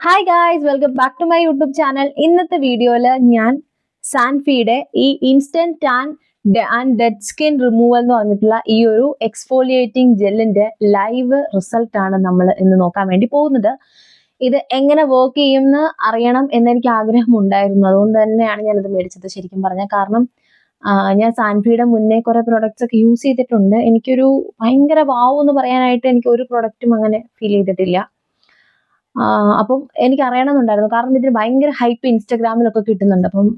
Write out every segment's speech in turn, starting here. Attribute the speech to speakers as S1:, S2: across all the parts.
S1: Hi guys welcome back to my YouTube channel ഇന്നത്തെ വീഡിയോയിൽ ഞാൻ സാൻഫിയുടെ ഈ instant tan and dead skin removal എന്ന് പറഞ്ഞിട്ടുള്ള ഈ ഒരു എക്സ്ഫോലിയേറ്റിംഗ് ജെല്ലിന്റെ ലൈവ് റിസൾട്ട് ആണ് നമ്മൾ ഇന്ന് നോക്കാൻ വേണ്ടി പോകുന്നത്. ഇത് എങ്ങനെ വർക്ക് ചെയ്യുമെന്ന് അറിയണം എന്നെനിക്ക് ആഗ്രഹം ഉണ്ടായിരുന്നു അതുകൊണ്ട് തന്നെയാണ് ഞാനിത് മേടിച്ചത് ശരിക്കും പറഞ്ഞാൽ. കാരണം ഞാൻ സാൻഫിയുടെ മുന്നേ കുറെ പ്രോഡക്റ്റ്സ് ഒക്കെ യൂസ് ചെയ്തിട്ടുണ്ട്. എനിക്കൊരു ഭയങ്കര വാവ് എന്ന് പറയാനായിട്ട് എനിക്ക് ഒരു പ്രൊഡക്റ്റും അങ്ങനെ ഫീൽ ചെയ്തിട്ടില്ല. അപ്പം എനിക്ക് അറിയണമെന്നുണ്ടായിരുന്നു കാരണം ഇതിന് ഭയങ്കര ഹൈപ്പ് ഇൻസ്റ്റാഗ്രാമിലൊക്കെ കിട്ടുന്നുണ്ട്. അപ്പം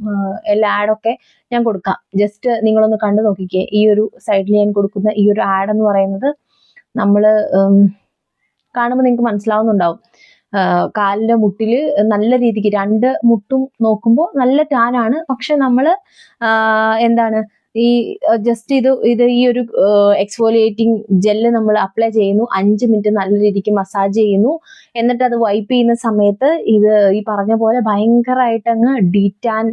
S1: എല്ലാ ആഡൊക്കെ ഞാൻ കൊടുക്കാം. ജസ്റ്റ് നിങ്ങളൊന്ന് കണ്ടു നോക്കിക്കേ. ഈ ഒരു സൈഡിൽ ഞാൻ കൊടുക്കുന്ന ഈ ഒരു ആഡ് എന്ന് പറയുന്നത് നമ്മൾ കാണുമ്പോൾ നിങ്ങൾക്ക് മനസ്സിലാവുന്നുണ്ടാവും. കാലിന്റെ മുട്ടിൽ നല്ല രീതിക്ക് രണ്ട് മുട്ടും നോക്കുമ്പോൾ നല്ല ടാനാണ് പക്ഷെ നമ്മൾ എന്താണ് ഈ ജസ്റ്റ് ഇത് ഇത് ഈ ഒരു എക്സ്ഫോലിയേറ്റിംഗ് ജെല്ല് നമ്മൾ അപ്ലൈ ചെയ്യുന്നു. അഞ്ച് മിനിറ്റ് നല്ല രീതിക്ക് മസാജ് ചെയ്യുന്നു. എന്നിട്ട് അത് വൈപ്പ് ചെയ്യുന്ന സമയത്ത് ഇത് ഈ പറഞ്ഞ പോലെ ഭയങ്കരമായിട്ട് അങ്ങ് ഡീറ്റാൻ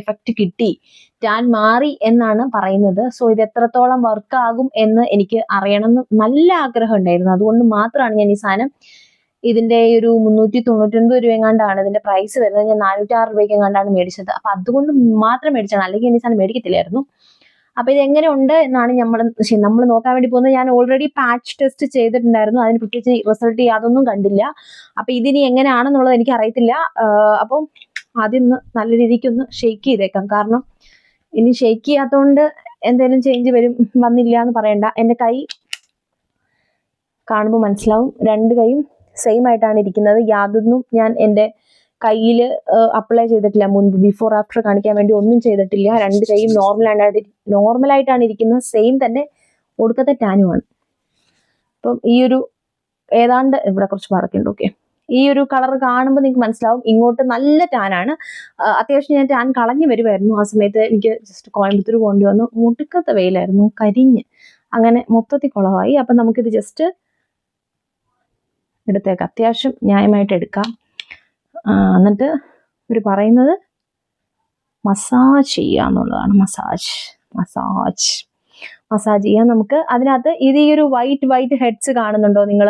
S1: എഫക്റ്റ് കിട്ടി. ടാൻ മാറി എന്നാണ് പറയുന്നത്. സോ ഇത് എത്രത്തോളം വർക്ക് ആകും എന്ന് എനിക്ക് അറിയണം എന്ന് നല്ല ആഗ്രഹം ഉണ്ടായിരുന്നു. അതുകൊണ്ട് മാത്രമാണ് ഞാൻ ഈ സാധനം ഇതിന്റെ ഒരു മുന്നൂറ്റി തൊണ്ണൂറ്റി ഒൻപത് രൂപ എങ്ങാണ്ടാണ് ഇതിന്റെ പ്രൈസ് വരുന്നത്. ഞാൻ നാനൂറ്റി ആറ് രൂപയ്ക്ക് എങ്ങാണ്ടാണ് മേടിച്ചത്. അപ്പൊ അതുകൊണ്ട് മാത്രം മേടിച്ചാണ്. അല്ലെങ്കിൽ എനിക്ക് സാധനം മേടിക്കത്തില്ലായിരുന്നു. അപ്പൊ ഇത് എങ്ങനെ ഉണ്ട് എന്നാണ് നമ്മൾ നമ്മൾ നോക്കാൻ വേണ്ടി പോകുന്നത്. ഞാൻ ഓൾറെഡി പാച്ച് ടെസ്റ്റ് ചെയ്തിട്ടുണ്ടായിരുന്നു. അതിന് പ്രത്യേകിച്ച് റിസൾട്ട് യാതൊന്നും കണ്ടില്ല. അപ്പൊ ഇതിനി എങ്ങനെയാണെന്നുള്ളത് എനിക്ക് അറിയത്തില്ല അപ്പം ആദ്യം നല്ല രീതിക്ക് ഒന്ന് ഷെയ്ക്ക് ചെയ്തേക്കാം. കാരണം ഇനി ഷെയ്ക്ക് ചെയ്യാത്തതുകൊണ്ട് എന്തെങ്കിലും ചേഞ്ച് വരും വന്നില്ല എന്ന് പറയണ്ട. എന്റെ കൈ കാണുമ്പോൾ മനസ്സിലാവും. രണ്ട് കൈയും സെയിം ആയിട്ടാണ് ഇരിക്കുന്നത്. യാതൊന്നും ഞാൻ എന്റെ കയ്യിൽ അപ്ലൈ ചെയ്തിട്ടില്ല മുൻപ്. ബിഫോർ ആഫ്റ്റർ കാണിക്കാൻ വേണ്ടി ഒന്നും ചെയ്തിട്ടില്ല. രണ്ട് കൈയും നോർമൽ നോർമലായിട്ടാണ് ഇരിക്കുന്നത്. സെയിം തന്നെ ഒടുക്കത്തെ ടാനുമാണ് അപ്പം ഈ ഒരു ഏതാണ്ട് ഇവിടെ കുറച്ച് പറക്കുണ്ട് ഓക്കെ ഈ ഒരു കളർ കാണുമ്പോൾ നിങ്ങൾക്ക് മനസ്സിലാവും. ഇങ്ങോട്ട് നല്ല ടാനാണ് അത്യാവശ്യം ഞാൻ ടാൻ കളഞ്ഞു വരുമായിരുന്നു ആ സമയത്ത് എനിക്ക് ജസ്റ്റ് കോയമ്പത്തൂർ പോകേണ്ടി വന്നു മുട്ടുക്കത്തെ വെയിലായിരുന്നു. കരിഞ്ഞ്. അങ്ങനെ മൊത്തത്തിൽ കുളമായി അപ്പം നമുക്കിത് ജസ്റ്റ് എടുത്തേക്കാം. അത്യാവശ്യം ന്യായമായിട്ട് എടുക്കാം. എന്നിട്ട് ഇവർ പറയുന്നത് മസാജ് ചെയ്യുക എന്നുള്ളതാണ് മസാജ് മസാജ്. മസാജ് ചെയ്യാൻ നമുക്ക് അതിനകത്ത് ഇത് ഈ ഒരു വൈറ്റ് വൈറ്റ് ഹെഡ്സ് കാണുന്നുണ്ടോ നിങ്ങൾ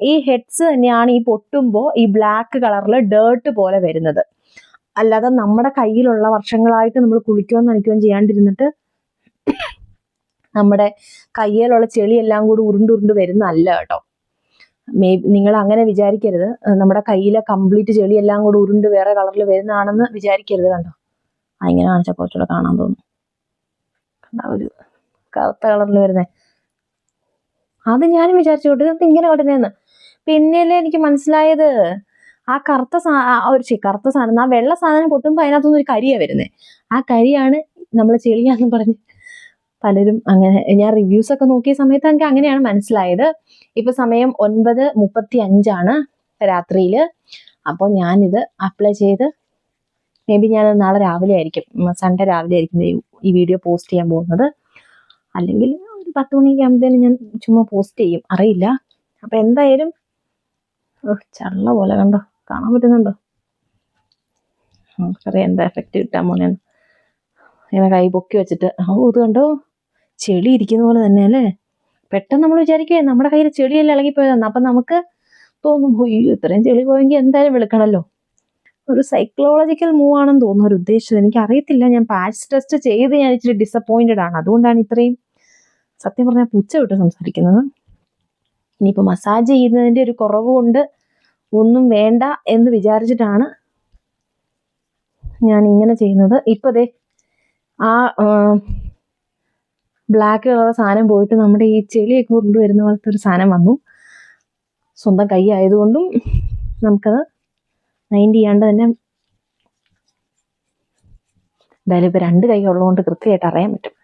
S1: ഈ ഹെഡ്സ് തന്നെയാണ് ഈ പൊട്ടുമ്പോൾ ഈ ബ്ലാക്ക് കളറിൽ ഡേർട്ട് പോലെ വരുന്നത്. അല്ലാതെ നമ്മുടെ കയ്യിലുള്ള വർഷങ്ങളായിട്ട് നമ്മൾ കുളിക്കുകയും നനയ്ക്കുകയും ചെയ്യാണ്ടിരുന്നിട്ട് നമ്മുടെ കയ്യിലുള്ള ചെളിയെല്ലാം കൂടി ഉരുണ്ടുരുണ്ട് വരുന്നതല്ല കേട്ടോ. മേ നിങ്ങൾ അങ്ങനെ വിചാരിക്കരുത്. നമ്മുടെ കയ്യിലെ കംപ്ലീറ്റ് ചെളി എല്ലാം കൂടി ഉരുണ്ട് വേറെ കളറിൽ വരുന്നതാണെന്ന് വിചാരിക്കരുത് കണ്ടോ? ആ ഇങ്ങനെ കാണിച്ചാൽ കുറച്ചുകൂടെ കാണാൻ തോന്നും. കണ്ടോ ഒരു കറുത്ത കളറിൽ വരുന്നേ. അത് ഞാനും വിചാരിച്ചു കേട്ടോ ഇതെന്താ ഇങ്ങനെ വരുന്നതെന്ന് പിന്നെയല്ലേ എനിക്ക് മനസ്സിലായത് ആ കറുത്ത ഒരു കറുത്ത സാധനം ആ വെള്ള സാധനം പൊട്ടുമ്പോൾ അതിനകത്തുനിന്ന് ഒരു കരിയാണ് വരുന്നത് ആ കരിയാണ് നമ്മൾ ചെളിയാന്ന് പറഞ്ഞ് പലരും അങ്ങനെ ഞാൻ റിവ്യൂസ് ഒക്കെ നോക്കിയ സമയത്ത് എനിക്ക് അങ്ങനെയാണ് മനസ്സിലായത്. ഇപ്പൊ സമയം ഒൻപത് മുപ്പത്തി അഞ്ചാണ് രാത്രിയിൽ അപ്പോൾ ഞാനിത് അപ്ലൈ ചെയ്ത് മേ ബി ഞാൻ നാളെ രാവിലെ ആയിരിക്കും സൺഡേ രാവിലെ ആയിരിക്കും ഈ- വീഡിയോ പോസ്റ്റ് ചെയ്യാൻ പോകുന്നത്. അല്ലെങ്കിൽ ഒരു പത്ത് മണിയൊക്കെ ആകുമ്പോഴത്തേനും ഞാൻ ചുമ്മാ പോസ്റ്റ് ചെയ്യും. അറിയില്ല. അപ്പൊ എന്തായാലും ചള്ള പോലെ കണ്ടോ? കാണാൻ പറ്റുന്നുണ്ടോ? നമുക്കറിയാം എന്താ എഫക്റ്റ് കിട്ടാൻ പോണേന്ന്. ഇങ്ങനെ കൈ പൊക്കി വെച്ചിട്ട് ഓ ഇത് കണ്ടോ? ചെളി ഇരിക്കുന്ന പോലെ തന്നെ അല്ലേ? പെട്ടെന്ന് നമ്മൾ വിചാരിക്കുക നമ്മുടെ കയ്യിൽ ചെളിയെല്ലാം ഇളകിപ്പോയതാണ് അപ്പം നമുക്ക് തോന്നും അയ്യോ ഇത്രയും ചെളി പോയെങ്കിൽ എന്തായാലും വെളുക്കണമല്ലോ ഒരു സൈക്കോളജിക്കൽ മൂവ് ആണെന്ന് തോന്നുന്നു ഒരു ഉദ്ദേശിച്ചത് എനിക്ക് അറിയത്തില്ല ഞാൻ പാച്ച് ടെസ്റ്റ് ചെയ്ത് ഞാൻ ഇച്ചിരി ഡിസപ്പോയിന്റഡ് ആണ്. അതുകൊണ്ടാണ് ഇത്രയും സത്യം പറഞ്ഞാൽ പുച്ച വിട്ട് സംസാരിക്കുന്നത്. ഇനിയിപ്പോൾ മസാജ് ചെയ്യുന്നതിന്റെ ഒരു കുറവ് കൊണ്ട് ഒന്നും വേണ്ട എന്ന് വിചാരിച്ചിട്ടാണ് ഞാൻ ഇങ്ങനെ ചെയ്യുന്നത്. ഇപ്പൊ ദേ ആ ബ്ലാക്ക് കളർ സാധനം പോയിട്ട് നമ്മുടെ ഈ ചെളിയൊക്കെ കൊണ്ടുവരുന്ന പോലത്തെ ഒരു സാധനം വന്നു. സ്വന്തം കൈ ആയതുകൊണ്ടും നമുക്കത് മൈൻഡ് ചെയ്യാണ്ട് തന്നെ എന്തായാലും ഇപ്പൊ രണ്ട് കൈ ഉള്ളതുകൊണ്ട് കൃത്യമായിട്ട് അറിയാൻ പറ്റും.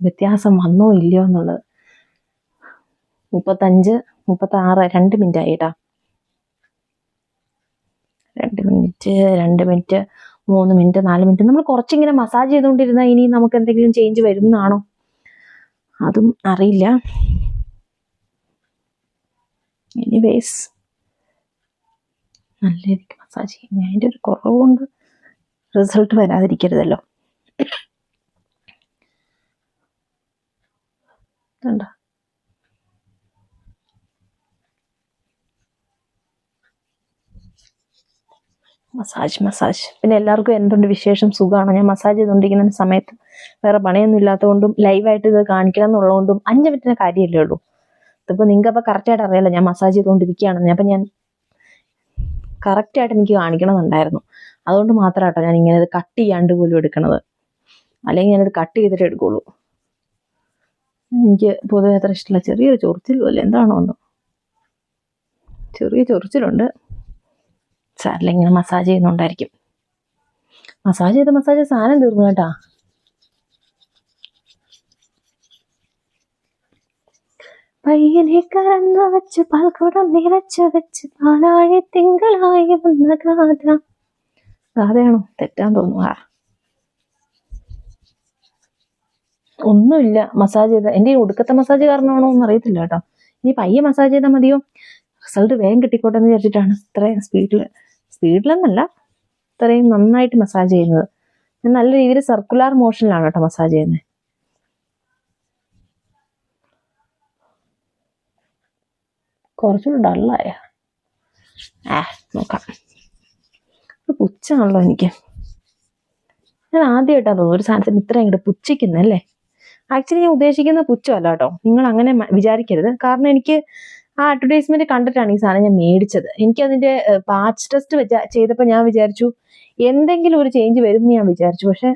S1: വ്യത്യാസം വന്നോ ഇല്ലയോ എന്നുള്ളത്. മുപ്പത്തഞ്ച് മുപ്പത്താറ് രണ്ട് മിനിറ്റ് ആയിട്ടാ രണ്ട് മിനിറ്റ് രണ്ട് മിനിറ്റ് മൂന്ന് മിനിറ്റ് നാല് മിനിറ്റ്. നമ്മൾ കുറച്ചിങ്ങനെ മസാജ് ചെയ്തുകൊണ്ടിരുന്നാൽ ഇനി നമുക്ക് എന്തെങ്കിലും ചേഞ്ച് വരും എന്നാണോ അതും അറിയില്ല. എനിവേസ് നല്ല രീതിക്ക് മസാജ് ചെയ്യും. അതിന്റെ ഒരു കുറവുകൊണ്ട് റിസൾട്ട് വരാതിരിക്കരുതല്ലോ. കണ്ടോ? Massage massage. പിന്നെ എല്ലാവർക്കും എന്തുണ്ട് വിശേഷം? സുഖമാണ് ഞാൻ മസാജ് ചെയ്തുകൊണ്ടിരിക്കുന്ന സമയത്ത് വേറെ പണിയൊന്നും ഇല്ലാത്തതുകൊണ്ടും ലൈവായിട്ട് ഇത് കാണിക്കണം എന്നുള്ളതുകൊണ്ടും അഞ്ച് മിനിറ്റിന് കാര്യമല്ലേ ഉള്ളൂ. ഇതിപ്പോൾ നിങ്ങൾക്ക് അപ്പോൾ കറക്റ്റായിട്ട് അറിയാലോ ഞാൻ മസാജ് ചെയ്തുകൊണ്ടിരിക്കുകയാണെന്ന് അപ്പം ഞാൻ കറക്റ്റായിട്ട് എനിക്ക് കാണിക്കണമെന്നുണ്ടായിരുന്നു. അതുകൊണ്ട് മാത്രമാട്ടോ ഞാൻ ഇങ്ങനെ ഇത് കട്ട് ചെയ്യാണ്ട് പോലും എടുക്കണത്. അല്ലെങ്കിൽ ഞാനിത് കട്ട് ചെയ്തിട്ട് എടുക്കുള്ളൂ. എനിക്ക് പൊതുവെ അത്ര ഇഷ്ടമില്ല. ചെറിയൊരു ചൊറിച്ചിൽ പോലെ എന്താണോ ഒന്ന്. ചെറിയ ചൊറിച്ചിലുണ്ട്. സാറില്ല ഇങ്ങനെ മസാജ് ചെയ്യുന്നുണ്ടായിരിക്കും. മസാജ് ചെയ്ത മസാജ് സാധനം തീർന്നു കേട്ടാ. പയ്യനെ കറന്നു വെച്ച് പാൽക്കുടം നിറച്ചു വെച്ച് പാലാഴി തിങ്കളായി വന്ന ഗാഥ ഗാഥയാണോ? തെറ്റാൻ തോന്നുക ഒന്നുമില്ല. മസാജ് ചെയ്ത എന്റെ ഈ ഒടുക്കത്തെ മസാജ് കാരണമാണോ എന്ന് അറിയത്തില്ല കേട്ടോ. ഇനി പയ്യെ മസാജ് ചെയ്താൽ മതിയോ? റിസൾട്ട് വേഗം കിട്ടിക്കോട്ടെ എന്ന് വിചാരിച്ചിട്ടാണ്. ഇത്രയും സ്പീഡിൽ സ്പീഡിലെന്നല്ല ഇത്രയും നന്നായിട്ട് മസാജ് ചെയ്യുന്നത്. ഞാൻ നല്ല രീതിയിൽ സർക്കുലാർ മോഷനിലാണ് കേട്ടോ മസാജ് ചെയ്യുന്നത്. കുറച്ചുകൂടി ഡള്ളായ നോക്കാം. പുച്ഛാണല്ലോ എനിക്ക്. ഞാൻ ആദ്യമായിട്ടാണ് തോന്നുന്നു ഒരു സാധനത്തിന് ഇത്രയും ഇങ്ങോട്ട് പുച്ഛിക്കുന്നല്ലേ ആക്ച്വലി ഞാൻ ഉദ്ദേശിക്കുന്ന പുച്ഛമല്ല കേട്ടോ. നിങ്ങൾ അങ്ങനെ വിചാരിക്കരുത്. കാരണം എനിക്ക് ആ അഡ്വർടൈസ്മെന്റ് കണ്ടിട്ടാണ് ഈ സാധനം ഞാൻ മേടിച്ചത്. എനിക്ക് അതിന്റെ പാച്ച് ടെസ്റ്റ് വെച്ച ചെയ്തപ്പോൾ ഞാൻ വിചാരിച്ചു എന്തെങ്കിലും ഒരു ചേഞ്ച് വരും എന്ന് ഞാൻ വിചാരിച്ചു. പക്ഷെ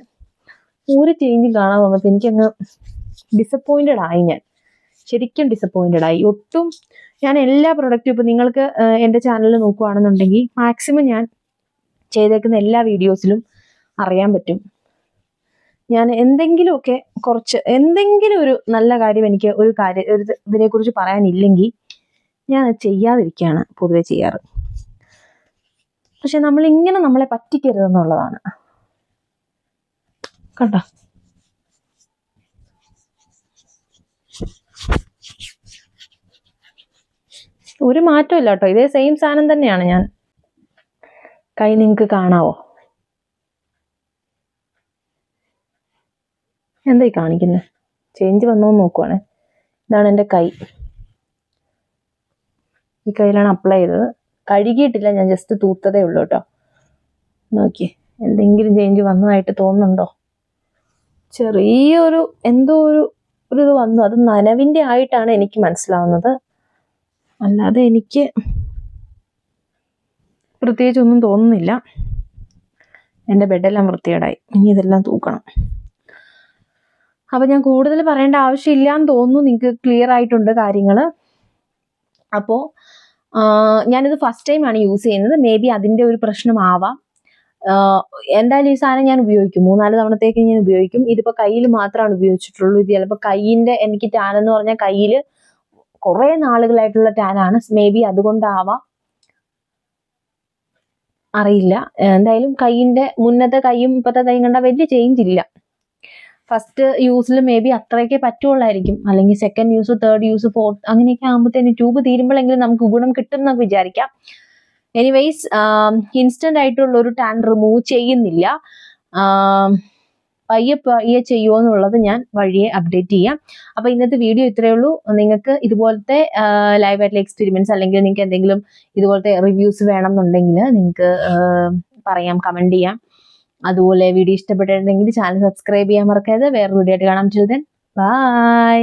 S1: ഒരു ചേഞ്ചും കാണാൻ വന്നപ്പോൾ എനിക്കങ്ങ് ഡിസപ്പോയിന്റഡ് ആയി ഞാൻ. ശരിക്കും ഡിസപ്പോയിന്റഡ് ആയി. ഒട്ടും ഞാൻ എല്ലാ പ്രൊഡക്റ്റും ഇപ്പം നിങ്ങൾക്ക് എന്റെ ചാനലിൽ നോക്കുവാണെന്നുണ്ടെങ്കിൽ മാക്സിമം ഞാൻ ചെയ്തേക്കുന്ന എല്ലാ വീഡിയോസിലും അറിയാൻ പറ്റും. ഞാൻ എന്തെങ്കിലുമൊക്കെ കുറച്ച് എന്തെങ്കിലും ഒരു നല്ല കാര്യം എനിക്ക് ഒരു കാര്യം ഒരു ഇത് ഇതിനെക്കുറിച്ച് പറയാനില്ലെങ്കിൽ ഞാൻ അത് ചെയ്യാതിരിക്കുകയാണ് പൊതുവെ ചെയ്യാറ്. പക്ഷെ നമ്മൾ ഇങ്ങനെ നമ്മളെ പറ്റിക്കരുതെന്നുള്ളതാണ്. കണ്ടോ? ഒരു മാറ്റമില്ല കേട്ടോ. ഇതേ സെയിം സാധനം തന്നെയാണ് ഞാൻ. കൈ നിങ്ങൾക്ക് കാണാവോ? എന്തായി കാണിക്കുന്നത് ചേഞ്ച് വന്നോ നോക്കുവാണേ. ഇതാണ് എന്റെ കൈ. ഈ കയ്യിലാണ് അപ്ലൈ ചെയ്തത്. കഴുകിയിട്ടില്ല ഞാൻ ജസ്റ്റ് തൂത്തതേ ഉള്ളൂ കേട്ടോ. നോക്കി എന്തെങ്കിലും ചേഞ്ച് വന്നതായിട്ട് തോന്നുന്നുണ്ടോ? ചെറിയൊരു എന്തോ ഒരു ഒരു ഇത് വന്നു. അത് നനവിന്റെ ആയിട്ടാണ് എനിക്ക് മനസ്സിലാവുന്നത്. അല്ലാതെ എനിക്ക് പ്രത്യേകിച്ച് ഒന്നും തോന്നുന്നില്ല. എന്റെ ബെഡെല്ലാം വൃത്തികേടായി. ഇനി ഇതെല്ലാം തൂക്കണം. അപ്പം ഞാൻ കൂടുതൽ പറയേണ്ട ആവശ്യമില്ല എന്ന് തോന്നുന്നു. നിങ്ങൾക്ക് ക്ലിയർ ആയിട്ടുണ്ട് കാര്യങ്ങൾ അപ്പോൾ ഞാനിത് ഫസ്റ്റ് ടൈം ആണ് യൂസ് ചെയ്യുന്നത്. മേ ബി അതിന്റെ ഒരു പ്രശ്നമാവാം. എന്തായാലും ഈ സാധനം ഞാൻ ഉപയോഗിക്കും. മൂന്നാൽ തവണത്തേക്ക് ഞാൻ ഉപയോഗിക്കും. ഇതിപ്പോൾ കയ്യിൽ മാത്രമാണ് ഉപയോഗിച്ചിട്ടുള്ളൂ. ഇത് ചിലപ്പോൾ കയ്യിന്റെ എനിക്ക് ടാൻ എന്ന് പറഞ്ഞാൽ കയ്യിൽ കുറേ നാളുകളായിട്ടുള്ള ടാനാണ് മേ ബി അതുകൊണ്ടാവാം. അറിയില്ല. എന്തായാലും കൈയിന്റെ മുന്നത്തെ കൈയും ഇപ്പോഴത്തെ കൈയും കണ്ട വലിയ ചേഞ്ച് ഇല്ല. ഫസ്റ്റ് യൂസിൽ മേ ബി അത്രയൊക്കെ പറ്റുള്ളായിരിക്കും. അല്ലെങ്കിൽ second use third use fourth അങ്ങനെയൊക്കെ ആകുമ്പോഴത്തേന് ട്യൂബ് തീരുമ്പോഴെങ്കിലും നമുക്ക് ഗുണം കിട്ടും എന്നൊക്കെ വിചാരിക്കാം എനിവൈസ് ഇൻസ്റ്റന്റ് ആയിട്ടുള്ള ഒരു ടാൻ റിമൂവ് ചെയ്യുന്നില്ല. പയ്യെ പയ്യെ ചെയ്യുമോ എന്നുള്ളത് ഞാൻ വഴിയെ അപ്ഡേറ്റ് ചെയ്യാം. അപ്പൊ ഇന്നത്തെ വീഡിയോ ഇത്രയേ ഉള്ളൂ. നിങ്ങൾക്ക് ഇതുപോലത്തെ ലൈവ് ആയിട്ടുള്ള എക്സ്പീരിമെന്റ്സ് അല്ലെങ്കിൽ നിങ്ങൾക്ക് എന്തെങ്കിലും ഇതുപോലത്തെ റിവ്യൂസ് വേണം എന്നുണ്ടെങ്കിൽ നിങ്ങൾക്ക് പറയാം കമന്റ് ചെയ്യാം. അതുപോലെ വീഡിയോ ഇഷ്ടപ്പെട്ടിട്ടുണ്ടെങ്കിൽ ചാനൽ സബ്സ്ക്രൈബ് ചെയ്യാൻ മറക്കരുത്. വേറെ വീഡിയോ ആയിട്ട് കാണാം. Children by